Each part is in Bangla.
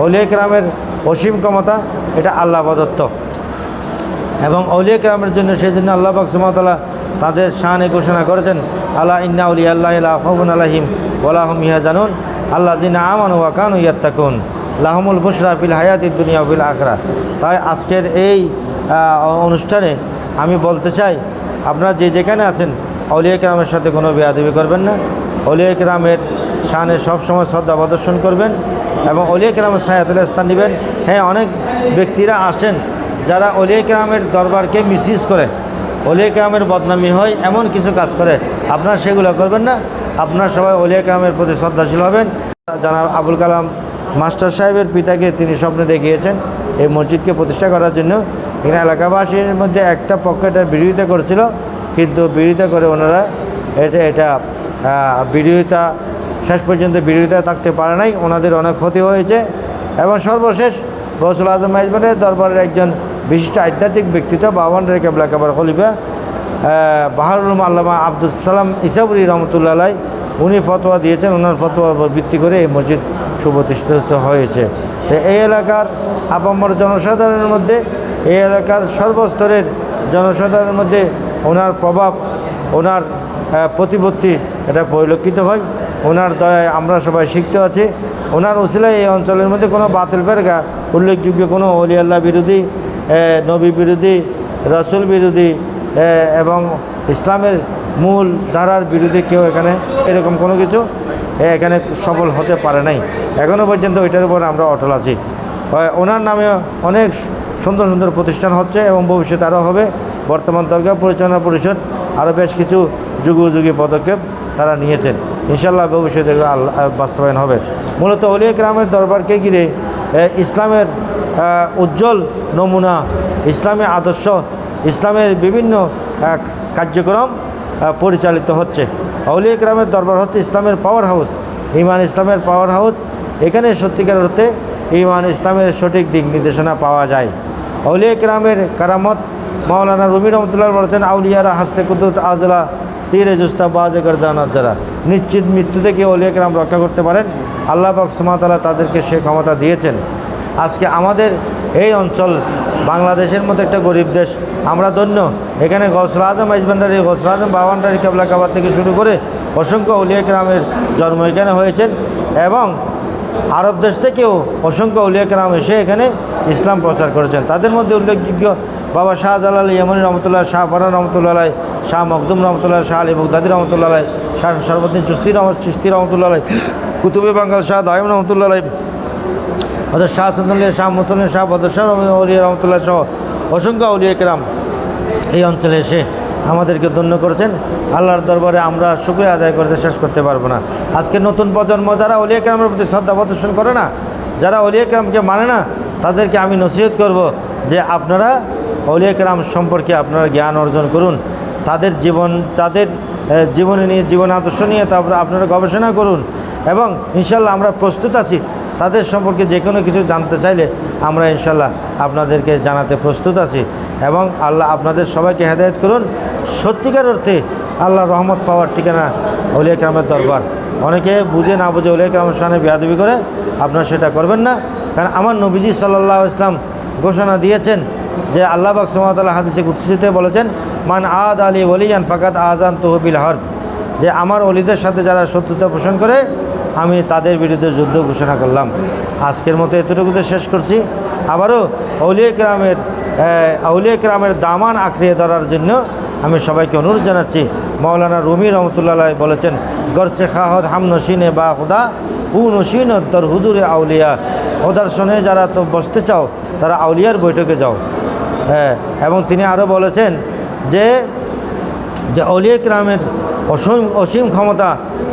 অলিয়া গ্রামের অসীম ক্ষমতা, এটা আল্লাহ প্রদত্ত। এবং অলিয়া গ্রামের জন্য সেই জন্য আল্লাহ পাক সুমতলা তাদের শানে ঘোষণা করেছেন আল্লাহ ইন্না উলি আল্লাহ হবুন আলাহিম ওলাহম ইহা জানুন আল্লাহ দিন আমান ওয়াকান ইয়াত্তাকুন, লাহমুল বুসরা ফিল হায়াতি দুনিয়া ফিল আখরা তাই আজকের এই অনুষ্ঠানে আমি বলতে চাই, আপনারা যে যেখানে আছেন, অলিয়া গ্রামের সাথে কোনো বেয়াদবি করবেন না। অলিয়া গ্রামের শানে সবসময় শ্রদ্ধা প্রদর্শন করবেন। এবং অলিয়া গ্রামের সায়াতুল স্থান নেবেন। হ্যাঁ অনেক ব্যক্তিরা আসেন যারা অলিয়া কেরামের দরবারকে মিসইউজ করে। অলিয়া গ্রামের বদনামি হয়, এমন কিছু কাজ করে। আপনারা সেগুলো করবেন না। আপনারা সবাই অলিয়া গ্রামের প্রতি শ্রদ্ধাশীল হবেন। জানাব আবুল কালাম মাস্টার সাহেবের পিতাকে তিনি স্বপ্নে দেখিয়েছেন এই মসজিদকে প্রতিষ্ঠা করার জন্য। এখানে এলাকাবাসীর মধ্যে একটা পক্ষ এটার বিরোধিতা করেছিল, কিন্তু বিরোধিতা করে ওনারা এটা এটা বিরোধিতা শেষ পর্যন্ত বিরোধিতা থাকতে পারে নাই, ওনাদের অনেক ক্ষতি হয়েছে। এবং সর্বশেষ গৌসুল আজম মাইজবানের দরবারের একজন বিশিষ্ট আধ্যাত্মিক ব্যক্তিত্ব, বাবান রে কেবলা কেবর খলিফা বাহারুল আল্লামা আব্দুল সালাম ইসাবুরি রহমতুল্লাহ উনি ফতোয়া দিয়েছেন। ওনার ফতোয়ার উপর ভিত্তি করে এই মসজিদ সুপ্রতিষ্ঠিত হয়েছে। তো এই এলাকার আপামর জনসাধারণের মধ্যে, এই এলাকার সর্বস্তরের জনসাধারণের মধ্যে ওনার প্রভাব, ওনার প্রতিপত্তি এটা পরিলক্ষিত হয়। ওনার দয়ায় আমরা সবাই শিখতে আছি। ওনার ওসিলায় এই অঞ্চলের মধ্যে কোনো বাতিল ফেরকা, উল্লেখযোগ্য কোনো অলি আল্লাহ বিরোধী নবী বিরোধী, রসুল বিরোধী এবং ইসলামের মূল ধারার বিরোধী কেউ এখানে এরকম কোনো কিছু এখানে সফল হতে পারে নাই। এখনও পর্যন্ত ওইটার উপর আমরা অটল আছি। ওনার নামে অনেক সুন্দর সুন্দর প্রতিষ্ঠান হচ্ছে এবং ভবিষ্যতে আরও হবে। বর্তমান দরগা পরিচালনা পরিষদ আরও বেশ কিছু যুগোযুগী পদক্ষেপ তারা নিয়েছেন। ইনশাল্লাহ ভবিষ্যতে আল্লাহ বাস্তবায়ন হবে। মূলত অলিয়া গ্রামের দরবারকে ঘিরে ইসলামের উজ্জ্বল নমুনা ইসলামী আদর্শ, ইসলামের বিভিন্ন কার্যক্রম পরিচালিত হচ্ছে। আউলিয়া গ্রামের দরবার হচ্ছে ইসলামের পাওয়ার হাউস ইমান ইসলামের পাওয়ার হাউস এখানে সত্যিকার অর্থে ইমান ইসলামের সঠিক দিক নির্দেশনা পাওয়া যায়। আউলিয়া গ্রামের কারামত মাওলানা রুমি রহমতুল্লাহ বলেছেন, আউলিয়ারা হাসতে কুদুত আজলা তীরে জুস্তা বাজে গরদানার যারা নিশ্চিত মৃত্যু থেকে অলিয়া গ্রাম রক্ষা করতে পারেন, আল্লাহ পাক সুমাতালা তাদেরকে সে ক্ষমতা দিয়েছেন। আজকে আমাদের এই অঞ্চল বাংলাদেশের মতো একটা গরিব দেশ, আমরা ধন্য। এখানে গসরা আজম আইজবান্ডারি গসরা আজম বাবান্ডারি কেবলা থেকে শুরু করে অসংখ্য উলিয়া গ্রামের জন্ম এখানে হয়েছেন এবং আরব দেশ থেকেও অসংখ্য উলিয়া গ্রাম এসে এখানে ইসলাম প্রচার করেছেন। তাদের মধ্যে উল্লেখযোগ্য বাবা শাহজালাল ইয়ামনি রহমতুল্লাহ, শাহ ফারান রহমতুল্লাহ শাহ মকদুম রহমতুল্লাহ, শাহ আলী বগদাদি রহমতুল্লাহ শাহ সরবদ্দিন চুস্তি রহমত, চিস্তি রহমতুল্লাহ কুতুবে বাঙ্গাল শাহ দাইম রহমতুল্লাহ ওদের শাহ সন্দুল্লাহ শাহ মুসলিম, শাহ বদর অলিয়া রহমতুল্লাহ সহ অসংখ্য অলিয়া কেরাম এই অঞ্চলে এসে আমাদেরকে ধন্য করেছেন। আল্লাহর দরবারে আমরা শুক্রিয়া আদায় করতে শেষ করতে পারব না। আজকে নতুন প্রজন্ম যারা অলিয়া কেরামের প্রতি শ্রদ্ধা প্রদর্শন করে না, যারা অলিয়া কেরামকে মানে না, তাদেরকে আমি নসিহত করব যে আপনারা অলিয়া কেরাম সম্পর্কে আপনারা জ্ঞান অর্জন করুন। তাদের জীবন, তাদের জীবনে নিয়ে, জীবন আদর্শ নিয়ে তারপরে আপনারা গবেষণা করুন। এবং ইনশাল্লাহ আমরা প্রস্তুত আছি। তাদের সম্পর্কে যে কোনো কিছু জানতে চাইলে আমরা ইনশাল্লাহ আপনাদেরকে জানাতে প্রস্তুত আছি। এবং আল্লাহ আপনাদের সবাইকে হেদায়ত করুন। সত্যিকার অর্থে আল্লাহ রহমত পাওয়ার ঠিকানা অলিয়া কালামের দরবার। অনেকে বুঝে না বুঝে অলিয়া কালামের সামনে বেয়াদবি করে, আপনারা সেটা করবেন না। কারণ আমার নবীজি সাল্লাহ ইসলাম ঘোষণা দিয়েছেন যে আল্লাহ বাক সুমতাল্লাহ হাদিসে কুৎসিতে বলেছেন মান আদ আলী ওলিয়ান ফাকাত আজান তহবিল হর যে আমার অলিদের সাথে যারা শত্রুতা পোষণ করে, আমি তাদের বিরুদ্ধে যুদ্ধ ঘোষণা করলাম। আজকের মতো এতটুকুতে শেষ করছি। আবারও আউলিয়া গ্রামের আউলিয়া গ্রামের দামান আঁকড়িয়ে ধরার জন্য আমি সবাইকে অনুরোধ জানাচ্ছি। মৌলানা রুমি রহমতুল্লাহ বলেছেন গরসে খাহদ হাম নসিনে বা হুদা উ নসিন তর হুজুরে আউলিয়া। খোদার শোনে যারা তো বসতে চাও, তারা আউলিয়ার বৈঠকে যাও। হ্যাঁ এবং তিনি আরও বলেছেন যে যে অলিয়া গ্রামের অসীম অসীম ক্ষমতা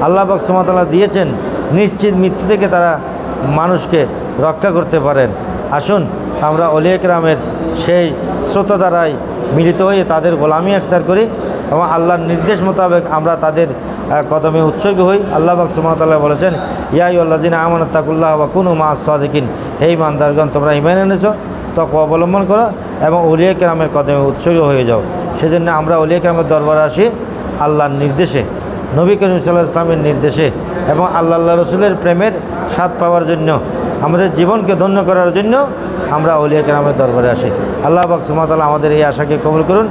আল্লাহ বাক দিয়েছেন, নিশ্চিত মৃত্যু থেকে তারা মানুষকে রক্ষা করতে পারেন। আসুন, আমরা অলিয়া গ্রামের সেই স্রোত দ্বারাই মিলিত হয়ে তাদের গোলামি আখতার করি এবং আল্লাহর নির্দেশ মোতাবেক আমরা তাদের কদমে উৎসর্গ হই। আল্লাহ বাক বলেছেন ইয়াই আল্লাহ দিন আমার তাকুল্লাহ বা কোনো মা সাদিকিন। হে মানদারগণ তোমরা ইমান এনেছো তক অবলম্বন করো এবং অলিয়া কেরামের কদমে উৎসর্গ হয়ে যাও। সেজন্য আমরা অলিয়া কামের দরবারে আসি আল্লাহর নির্দেশে। নবী করিম সাল্লাহ ইসলামের নির্দেশে এবং আল্লাহ আল্লাহ রসুলের প্রেমের স্বাদ পাওয়ার জন্য, আমাদের জীবনকে ধন্য করার জন্য আমরা অলিয়া কেরামের দরবারে আসি। আল্লাহ বাক সুমাতাল আমাদের এই আশাকে কবুল করুন।